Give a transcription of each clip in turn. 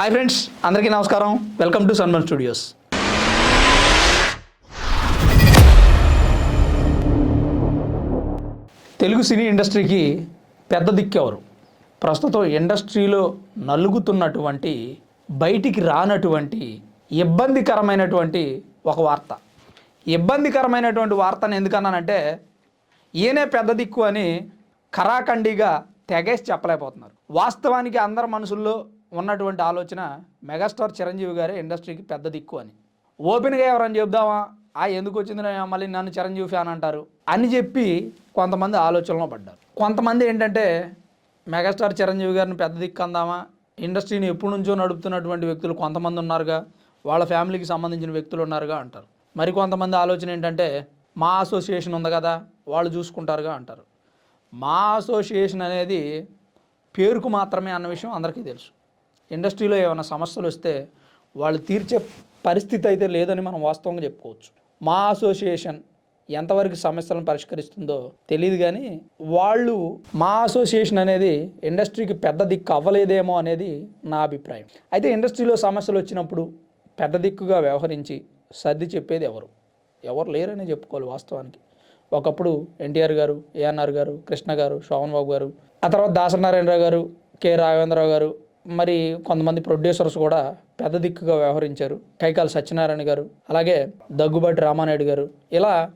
Hi friends అందరికీ నమస్కారం. Welcome to Sanman studios Telugu cine ఇండస్ట్రీకి పెద్ద దిక్కెవరు? ప్రస్తుతం ఇండస్ట్రీలో నలుగుతున్నటువంటి బయటికి రానటువంటి ఇబ్బందికరమైనటువంటి ఒక వార్త. ఇబ్బందికరమైనటువంటి వార్తను ఎందుకన్నానంటే ఈయనే పెద్ద దిక్కు అని కరాఖండిగా తెగేసి చెప్పలేకపోతున్నారు. వాస్తవానికి అందరి మనసుల్లో ఉన్నటువంటి ఆలోచన మెగాస్టార్ చిరంజీవి గారే ఇండస్ట్రీకి పెద్ద దిక్కు అని. ఓపెన్గా ఎవరని చెప్దామా ఆ ఎందుకు వచ్చింది మళ్ళీ నన్ను చిరంజీవి ఫ్యాన్ అంటారు అని చెప్పి కొంతమంది ఆలోచనలో పడ్డారు. కొంతమంది ఏంటంటే మెగాస్టార్ చిరంజీవి గారిని పెద్ద దిక్కు అందామా? ఇండస్ట్రీని ఎప్పటి నుంచో నడుపుతున్నటువంటి వ్యక్తులు కొంతమంది ఉన్నారుగా వాళ్ళ ఫ్యామిలీకి సంబంధించిన వ్యక్తులు ఉన్నారుగా అంటారు. మరి కొంతమంది ఆలోచన ఏంటంటే మా అసోసియేషన్ ఉంది కదా వాళ్ళు చూసుకుంటారుగా అంటారు. మా అసోసియేషన్ అనేది పేరుకు మాత్రమే అన్న విషయం అందరికీ తెలుసు. ఇండస్ట్రీలో ఏమైనా సమస్యలు వస్తే వాళ్ళు తీర్చే పరిస్థితి అయితే లేదని మనం వాస్తవంగా చెప్పుకోవచ్చు. మా అసోసియేషన్ ఎంతవరకు సమస్యలను పరిష్కరిస్తుందో తెలియదు కానీ వాళ్ళు మా అసోసియేషన్ అనేది ఇండస్ట్రీకి పెద్ద దిక్కు అవ్వలేదేమో అనేది నా అభిప్రాయం. అయితే ఇండస్ట్రీలో సమస్యలు వచ్చినప్పుడు పెద్ద దిక్కుగా వ్యవహరించి సర్ది చెప్పేది ఎవరు? ఎవరు లేరని చెప్పుకోవాలి వాస్తవానికి. ఒకప్పుడు ఎన్టీఆర్ గారు ఏఎన్ఆర్ గారు కృష్ణ గారు శోభన్ బాబు గారు ఆ తర్వాత దాసనారాయణరావు గారు కె రాఘవేంద్రరావు గారు మరి కొంతమంది ప్రొడ్యూసర్స్ కూడా పెద్ద దిక్కుగా వ్యవహరించారు. కైకాల సత్యనారాయణ గారు అలాగే దగ్గుబాటి రామానాయుడు గారు ఇలా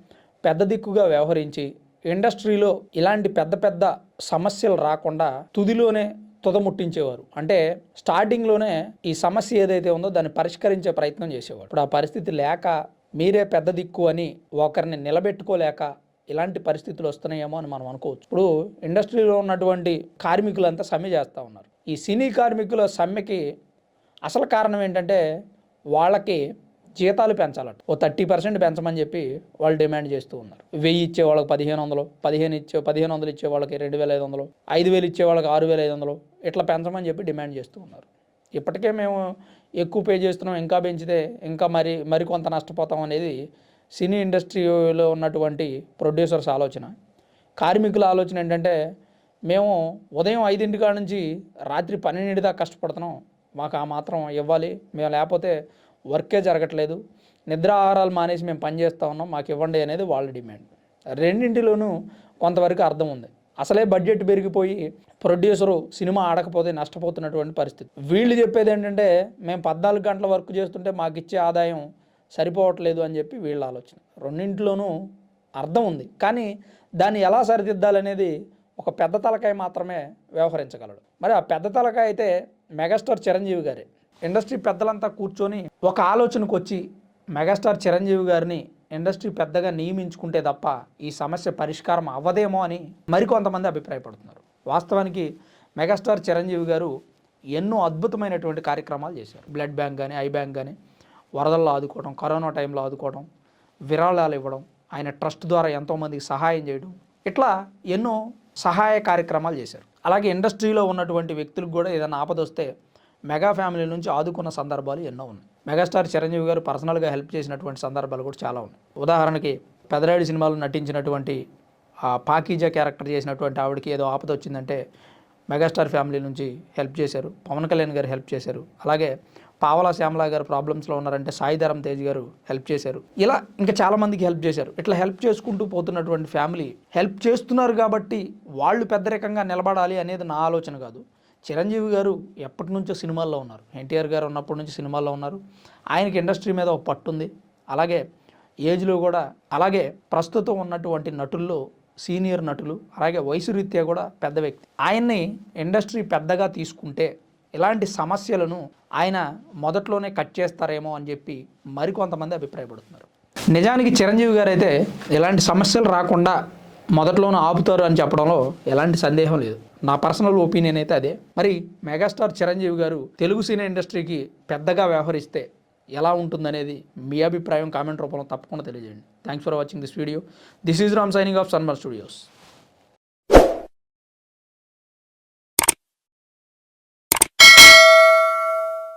పెద్ద దిక్కుగా వ్యవహరించి ఇండస్ట్రీలో ఇలాంటి పెద్ద పెద్ద సమస్యలు రాకుండా తుదిలోనే తుదముట్టించేవారు. అంటే స్టార్టింగ్లోనే ఈ సమస్య ఏదైతే ఉందో దాన్ని పరిష్కరించే ప్రయత్నం చేసేవారు. ఇప్పుడు ఆ పరిస్థితి లేక మీరే పెద్ద దిక్కు అని ఒకరిని నిలబెట్టుకోలేక ఇలాంటి పరిస్థితులు వస్తున్నాయేమో అని మనం అనుకోవచ్చు. ఇప్పుడు ఇండస్ట్రీలో ఉన్నటువంటి కార్మికులంతా సమ్మె చేస్తూ ఉన్నారు. ఈ సినీ కార్మికుల సమ్మెకి అసలు కారణం ఏంటంటే వాళ్ళకి జీతాలు పెంచాలట. ఓ థర్టీ పర్సెంట్ పెంచమని చెప్పి వాళ్ళు డిమాండ్ చేస్తూ ఉన్నారు. వెయ్యి ఇచ్చే వాళ్ళకి పదిహేను వందలు పదిహేను ఇచ్చే పదిహేను వందలు ఇచ్చే వాళ్ళకి రెండు వేల ఐదు వందలు ఐదు వేలు ఇచ్చే వాళ్ళకి ఆరు వేల ఐదు వందలు ఇట్లా పెంచమని చెప్పి డిమాండ్ చేస్తూ ఉన్నారు. ఇప్పటికే మేము ఎక్కువ పే చేస్తున్నాం ఇంకా పెంచితే ఇంకా మరి మరికొంత నష్టపోతాం అనేది సినీ ఇండస్ట్రీలో ఉన్నటువంటి ప్రొడ్యూసర్స్ ఆలోచన. కార్మికుల ఆలోచన ఏంటంటే మేము ఉదయం ఐదింటి కాడ నుంచి రాత్రి పన్నెండింటి దాకా కష్టపడుతున్నాం. మాకు ఆ మాత్రం ఇవ్వాలి. మేము లేకపోతే వర్కే జరగట్లేదు. నిద్ర ఆహారాలు మానేసి మేము పనిచేస్తూ ఉన్నాం. మాకు ఇవ్వండి అనేది వాళ్ళ డిమాండ్. రెండింటిలోనూ కొంతవరకు అర్థం ఉంది. అసలే బడ్జెట్ పెరిగిపోయి ప్రొడ్యూసరు సినిమా ఆడకపోతే నష్టపోతున్నటువంటి పరిస్థితి. వీళ్ళు చెప్పేది ఏంటంటే మేము పద్నాలుగు గంటల వర్క్ చేస్తుంటే మాకు ఇచ్చే ఆదాయం సరిపోవట్లేదు అని చెప్పి వీళ్ళ ఆలోచన. రెండింటిలోనూ అర్థం ఉంది. కానీ దాన్ని ఎలా సరిదిద్దాలనేది ఒక పెద్ద తలకాయ మాత్రమే వ్యవహరించగలడు. మరి ఆ పెద్ద తలకాయ అయితే మెగాస్టార్ చిరంజీవి గారే. ఇండస్ట్రీ పెద్దలంతా కూర్చొని ఒక ఆలోచనకు వచ్చి మెగాస్టార్ చిరంజీవి గారిని ఇండస్ట్రీ పెద్దగా నియమించుకుంటే తప్ప ఈ సమస్య పరిష్కారం అవ్వదేమో అని మరికొంతమంది అభిప్రాయపడుతున్నారు. వాస్తవానికి మెగాస్టార్ చిరంజీవి గారు ఎన్నో అద్భుతమైనటువంటి కార్యక్రమాలు చేశారు. బ్లడ్ బ్యాంక్ కానీ ఐ బ్యాంక్ కానీ వరదల్లో ఆదుకోవడం కరోనా టైంలో ఆదుకోవడం విరాళాలు ఇవ్వడం ఆయన ట్రస్ట్ ద్వారా ఎంతోమందికి సహాయం చేయడం ఇట్లా ఎన్నో సహాయ కార్యక్రమాలు చేశారు. అలాగే ఇండస్ట్రీలో ఉన్నటువంటి వ్యక్తులకు కూడా ఏదైనా ఆపద వస్తే మెగా ఫ్యామిలీ నుంచి ఆదుకున్న సందర్భాలు ఎన్నో ఉన్నాయి. మెగాస్టార్ చిరంజీవి గారు పర్సనల్గా హెల్ప్ చేసినటువంటి సందర్భాలు కూడా చాలా ఉన్నాయి. ఉదాహరణకి పెదరాయుడు సినిమాలో నటించినటువంటి పాకీజా క్యారెక్టర్ చేసినటువంటి ఆవిడకి ఏదో ఆపద వచ్చిందంటే మెగాస్టార్ ఫ్యామిలీ నుంచి హెల్ప్ చేశారు. పవన్ కళ్యాణ్ గారు హెల్ప్ చేశారు. అలాగే పావలా శ్యామలా గారు ప్రాబ్లమ్స్లో ఉన్నారంటే సాయిధరం తేజ్ గారు హెల్ప్ చేశారు. ఇలా ఇంకా చాలామందికి హెల్ప్ చేశారు. ఇట్లా హెల్ప్ చేసుకుంటూ పోతున్నటువంటి ఫ్యామిలీ హెల్ప్ చేస్తున్నారు కాబట్టి వాళ్ళు పెద్దరికంగా నిలబడాలి అనేది నా ఆలోచన కాదు. చిరంజీవి గారు ఎప్పటి నుంచో సినిమాల్లో ఉన్నారు. ఎన్టీఆర్ గారు ఉన్నప్పటి నుంచి సినిమాల్లో ఉన్నారు. ఆయనకి ఇండస్ట్రీ మీద ఒక పట్టు ఉంది. అలాగే ఏజ్లో కూడా అలాగే ప్రస్తుతం ఉన్నటువంటి నటుల్లో సీనియర్ నటులు అలాగే వయసు రీత్యా కూడా పెద్ద వ్యక్తి. ఆయన్ని ఇండస్ట్రీ పెద్దగా తీసుకుంటే ఇలాంటి సమస్యలను ఆయన మొదట్లోనే కట్ చేస్తారేమో అని చెప్పి మరికొంతమంది అభిప్రాయపడుతున్నారు. నిజానికి చిరంజీవి గారు అయితే ఇలాంటి సమస్యలు రాకుండా మొదట్లోనే ఆపుతారు అని చెప్పడంలో ఎలాంటి సందేహం లేదు. నా పర్సనల్ ఒపీనియన్ అయితే అదే. మరి మెగాస్టార్ చిరంజీవి గారు తెలుగు సినీ ఇండస్ట్రీకి పెద్దగా వ్యవహరిస్తే ఎలా ఉంటుందనేది మీ అభిప్రాయం కామెంట్ రూపంలో తప్పకుండా తెలియజేయండి. Thanks for watching this video this is Ram signing off Sanmar studios